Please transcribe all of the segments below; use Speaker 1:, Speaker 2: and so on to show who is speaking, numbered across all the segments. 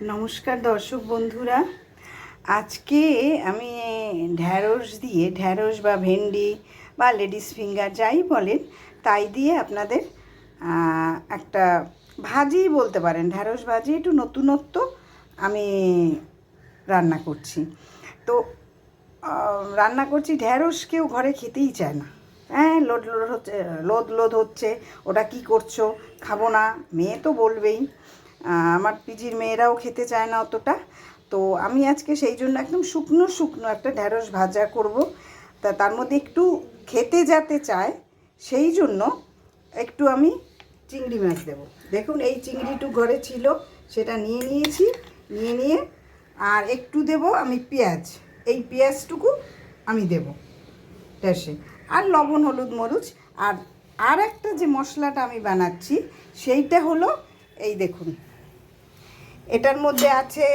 Speaker 1: নমস্কার দর্শক বন্ধুরা। আজকে আমি ঢ্যাঁড়স দিয়ে, ঢ্যাঁড়স বা ভেন্ডি বা লেডিস ফিঙ্গার যাই বলেন, তাই দিয়ে আপনাদের একটা ভাজি বলতে পারেন। ঢ্যাঁড়স ভাজি একটু নতুনত্ব আমি রান্না করছি। তো রান্না করছি, ঢ্যাঁড়স কেউ ঘরে খেতেই চায় না। হ্যাঁ লোদ লোড হচ্ছে, লোদ লোদ হচ্ছে, ওটা কি করছ? খাব না, মেয়ে তো বলবেই। আমার পিজির মেয়েরাও খেতে চায় না অতটা। তো আমি আজকে সেই জন্য একদম শুকনো শুকনো একটা ঢ্যাঁড়স ভাজা করব। তা তার মধ্যে একটু খেতে যাতে চায়, সেই জন্য একটু আমি চিংড়ি মাছ দেবো। দেখুন, এই চিংড়িটু ঘরে ছিল, সেটা নিয়ে নিয়েছি, নিয়ে নিয়ে, আর একটু দেব আমি পেঁয়াজ। এই পেঁয়াজটুকু আমি দেব। ট্যাসে আর লবণ, হলুদ, মরুচ, আর আর একটা যে মশলাটা আমি বানাচ্ছি, সেইটা হলো, এই দেখুন এটার মধ্যে আছে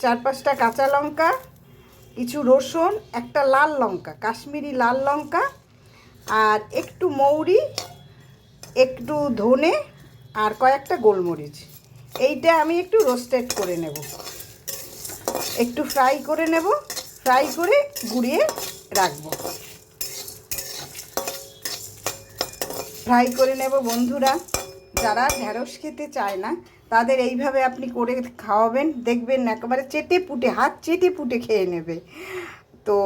Speaker 1: চার পাঁচটা কাঁচা লঙ্কা, কিছু রসুন, একটা লাল লঙ্কা, কাশ্মীরি লাল লঙ্কা, আর একটু মৌরি, একটু ধনে, আর কয়েকটা গোলমরিচ। এইটা আমি একটু রোস্টেড করে নেব। একটু ফ্রাই করে নেব, ফ্রাই করে গুঁড়িয়ে রাখব। ফ্রাই করে নেব বন্ধুরা, যারা ঢ্যাঁড়স খেতে চায় না তাদের এইভাবে আপনি করে খাওয়াবেন, দেখবেন একেবারে চেটে পুটে, হাত চেটে পুটে খেয়ে নেবে। তো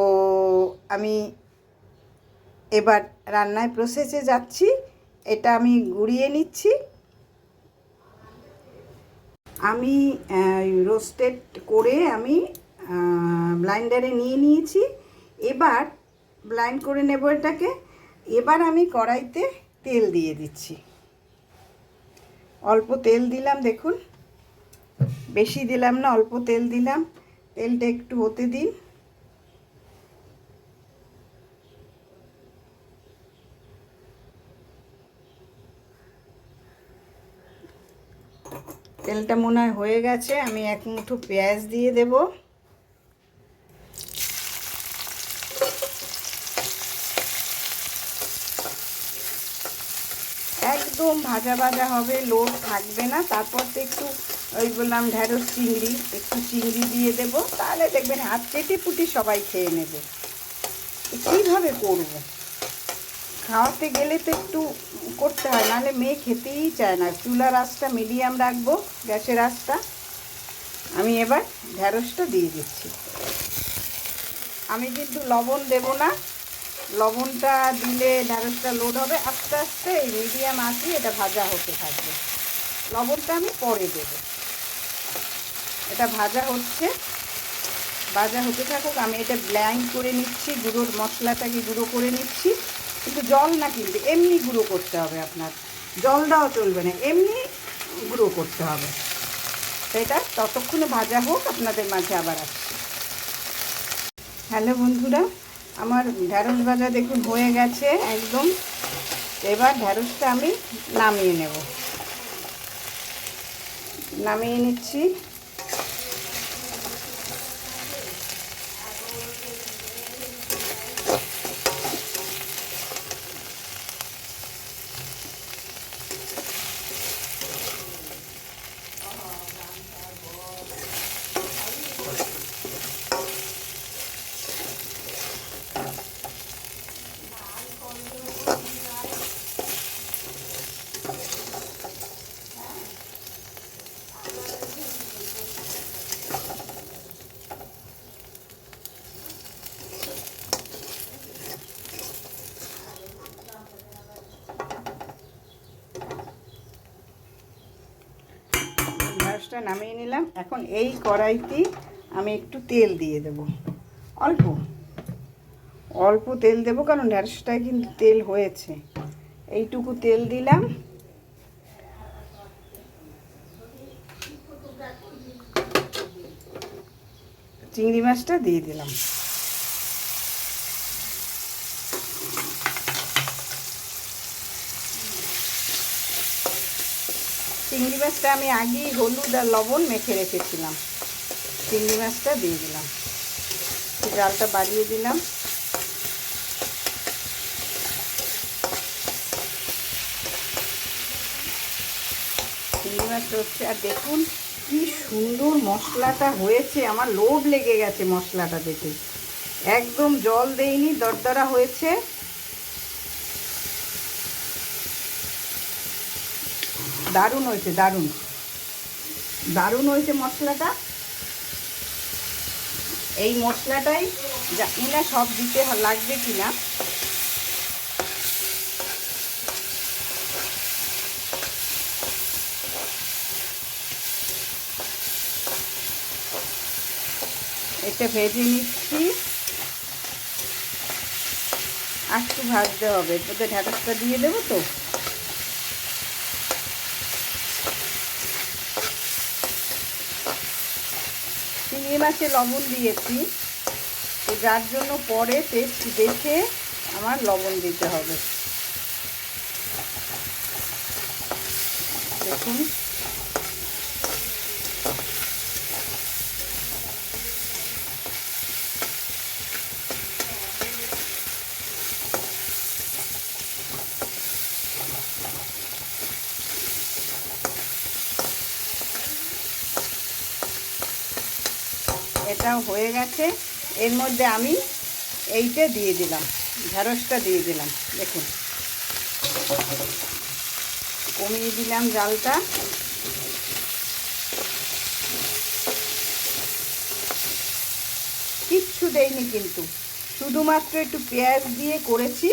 Speaker 1: আমি এবার রান্নায় প্রসেসে যাচ্ছি, এটা আমি গুঁড়িয়ে নিচ্ছি। আমি রোস্টেড করে আমি ব্লাইন্ডারে নিয়ে নিয়েছি। এবার ব্লাইন্ড করে নেব এটাকে। এবার আমি কড়াইতে তেল দিয়ে দিচ্ছি। অল্প তেল দিলাম, দেখুন। বেশি দিলাম না, অল্প তেল দিলাম। তেলটা একটু হতে দিন। তেলটা মনে হয় হয়ে গেছে, আমি এক মুঠো পেঁয়াজ দিয়ে দেব। একদম ভাজা ভাজা হবে লোড থাকবে না। তারপর তো একটু, ওই বললাম ঢ্যাঁড়স চিংড়ি, একটু চিংড়ি দিয়ে দেব। তাহলে দেখবেন হাত চেটে পুটি সবাই খেয়ে নেবে। কীভাবে করব? খাওয়াতে গেলে তো একটু করতে হয়, নাহলে মেয়ে খেতেই চায় না। চুলার আঁচটা মিডিয়াম রাখব, গ্যাসের আঁচটা। আমি এবার ঢ্যাঁড়সটা দিয়ে দিচ্ছি। আমি কিন্তু লবণ দেব না। লবণটা দিলে ঢ্যাঁড়সটা লোড হবে। আস্তে আস্তে এই মিডিয়াম আঁচে এটা ভাজা হতে থাকবে। লবণটা আমি পরে দেব। এটা ভাজা হচ্ছে। ভাজা হতে থাকুক, আমি এটা ব্ল্যান্ড করে নিচ্ছি, গুঁড়োর মশলাটাকে গুঁড়ো করে নিচ্ছি। কিন্তু জল না কিন্তু, এমনি গুঁড়ো করতে হবে আপনার। জল দেওয়া চলবে না, এমনি গুঁড়ো করতে হবে। সেটা ততক্ষণে ভাজা হোক, আপনাদের মাঝে আবার আসছি। হ্যালো বন্ধুরা আমার ঢ্যাঁড়স ভাজা দেখুন হয়ে গেছে একদম। এবার ঢ্যাঁড়সটা আমি নামিয়ে নেব। নামিয়ে নিচ্ছি। ঢ্যাঁড়সটা নামিয়ে নিলাম। এখন এই কড়াইতে আমি একটু তেল দিয়ে দেব। অল্প। অল্প তেল দেব, কারণ ঢ্যাঁড়সটায় কিন্তু তেল হয়েছে। এইটুকু তেল দিলাম। চিংড়ি মাছটা দিয়ে দিলাম। চিংড়ি মাছটা আমি আগেই হলুদ আর লবণ মেখে রেখেছিলাম। চিংড়ি মাছটা দিয়ে দিলাম। জালটা বাড়িয়ে দিলাম। চিংড়ি মাছটা হচ্ছে, আর দেখুন কি সুন্দর মশলাটা হয়েছে। আমার লোভ লেগে গেছে মশলাটা দেখে। একদম জল দেইনি, দরদরা হয়েছে। দারুণ হয়েছে, দারুণ। দারুণ হয়েছে মশলাটা। এই মশলাটাই জানি না সব দিতে লাগবে কিনা। এটা ভেজে নিচ্ছি। একটু ভাজতে হবে। এরপরে ঢাকাটা দিয়ে দেবো তো? চিংড়ি লবণ দিয়েছি। তো যার জন্য পরে টেস্ট দেখে আমার লবণ দিতে হবে। দেখুন। এটাও হয়ে গেছে। এর মধ্যে আমি এইটা দিয়ে দিলাম, ঢেঁড়সটা দিয়ে দিলাম, দেখুন। কমিয়ে দিলাম জালটা। কিচ্ছু দেয়নি কিন্তু, শুধুমাত্র একটু পেঁয়াজ দিয়ে করেছি।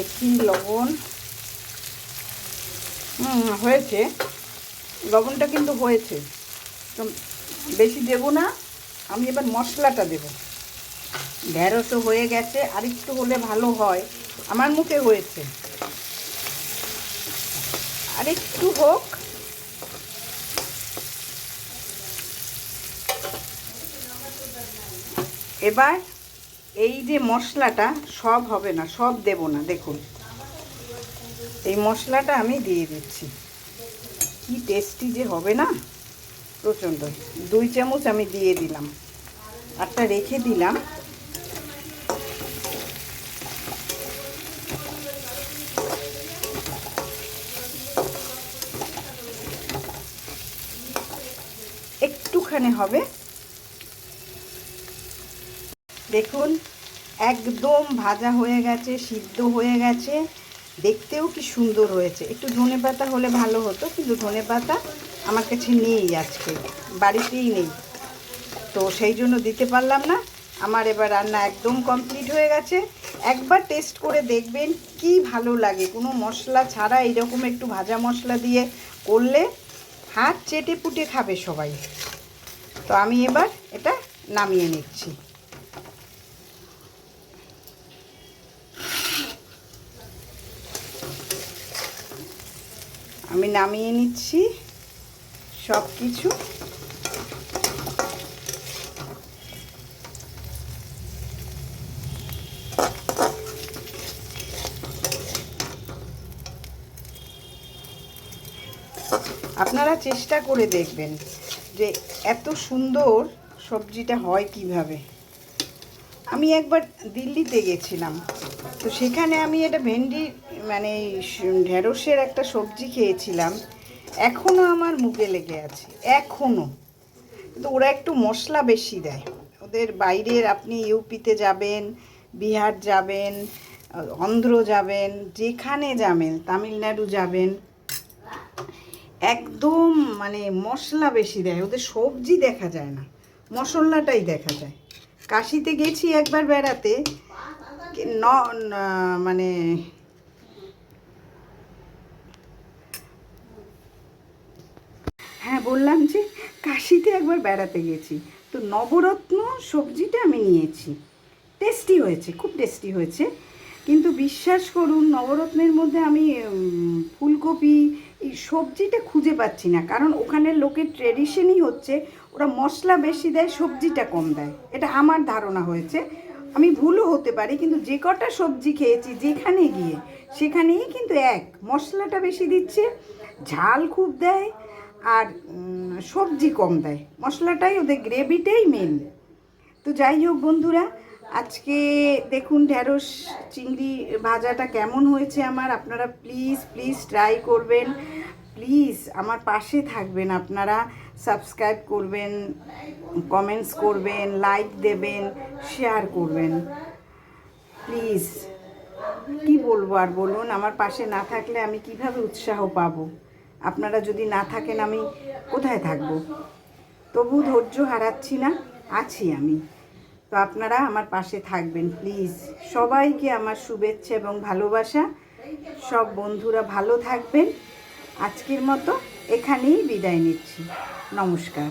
Speaker 1: দেখি লবণ। হয়েছে। লবণটা কিন্তু হয়েছে। তো বেশি দেবো না। আমি এবার মশলাটা দেব। ঢেঁড়সও হয়ে গেছে। আর একটু হলে ভালো হয়। আমার মুখে হয়েছে। আর একটু হোক। এবার এই যে মশলাটা সব হবে না, সব দেব না, দেখুন। এই মশলাটা আমি দিয়ে দিচ্ছি। কি টেস্টি যে হবে না? প্রচণ্ড। দুই চামচ আমি দিয়ে দিলাম। আরটা রেখে দিলাম। একটুখানি হবে। দেখুন, একদম ভাজা হয়ে গেছে, সিদ্ধ হয়ে গেছে। দেখতেও কি সুন্দর হয়েছে। একটু ধনে পাতা হলে ভালো হতো, কিন্তু ধনে পাতা আমার কাছে নেই আজকে, বাড়িতেই নেই। তো সেই জন্য দিতে পারলাম না। আমার এবার রান্না একদম কমপ্লিট হয়ে গেছে। একবার টেস্ট করে দেখবেন কি ভালো লাগে। কোনো মশলা ছাড়া এইরকম একটু ভাজা মশলা দিয়ে করলে হাত চেটে পুটে খাবে সবাই। তো আমি এবার এটা নামিয়ে নিচ্ছি। আমি নামিয়ে নিচ্ছি সব কিছু আপনারা চেষ্টা করে দেখবেন যে এত সুন্দর সবজিটা হয় কীভাবে। আমি একবার দিল্লিতে গেছিলাম। তো সেখানে আমি এটা ভেন্ডি মানে ঢেঁড়সের একটা সবজি খেয়েছিলাম। এখনও আমার মুখে লেগে আছে এখনও তো ওরা একটু মশলা বেশি দেয়। ওদের বাইরের আপনি ইউপিতে যাবেন, বিহার যাবেন, অন্ধ্র যাবেন, যেখানে যাবেন, তামিলনাড়ু যাবেন, একদম মানে মশলা বেশি দেয়। ওদের সবজি দেখা যায় না, মশলাটাই দেখা যায়। কাশিতে গেছি একবার বেড়াতে। ন মানে হ্যাঁ বললাম যে কাশিতে একবার বেড়াতে গেছি। তো নবরত্ন সবজিটা আমি নিয়েছি। টেস্টি হয়েছে, খুব টেস্টি হয়েছে। কিন্তু বিশ্বাস করুন, নবরত্নের মধ্যে আমি ফুলকপি এই সবজিটা খুঁজে পাচ্ছি না। কারণ ওখানের লোকের ট্রেডিশনই হচ্ছে, ওরা মশলা বেশি দেয়, সবজিটা কম দেয়। এটা আমার ধারণা হয়েছে। আমি ভুলও হতে পারি, কিন্তু যে কটা সবজি খেয়েছি যেখানে গিয়ে, সেখানেই কিন্তু এক, মশলাটা বেশি দিচ্ছে, ঝাল খুব দেয়, আর সবজি কম দেয়। মশলাটাই ওদের গ্রেভিটাই মেন তো যাই হোক বন্ধুরা আজকে দেখুন ঢ্যাঁড়স চিংড়ি ভাজাটা কেমন হয়েছে আমার, আপনারা প্লিজ প্লিজ ট্রাই করবেন। প্লিজ আমার পাশে থাকবেন আপনারা সাবস্ক্রাইব করবেন কমেন্টস করবেন লাইক দেবেন শেয়ার করবেন। প্লিজ কি বলব আর বলুন, আমার পাশে না থাকলে আমি কীভাবে উৎসাহ পাব? আপনারা যদি না থাকেন আমি কোথায় থাকব? তবু ধৈর্য হারাচ্ছি না, আছি আমি। তো আপনারা আমার পাশে থাকবেন, প্লিজ। সবাইকে আমার শুভেচ্ছা এবং ভালোবাসা। সব বন্ধুরা ভালো থাকবেন। আজকের মতো এখানেই বিদায় নিচ্ছি। নমস্কার।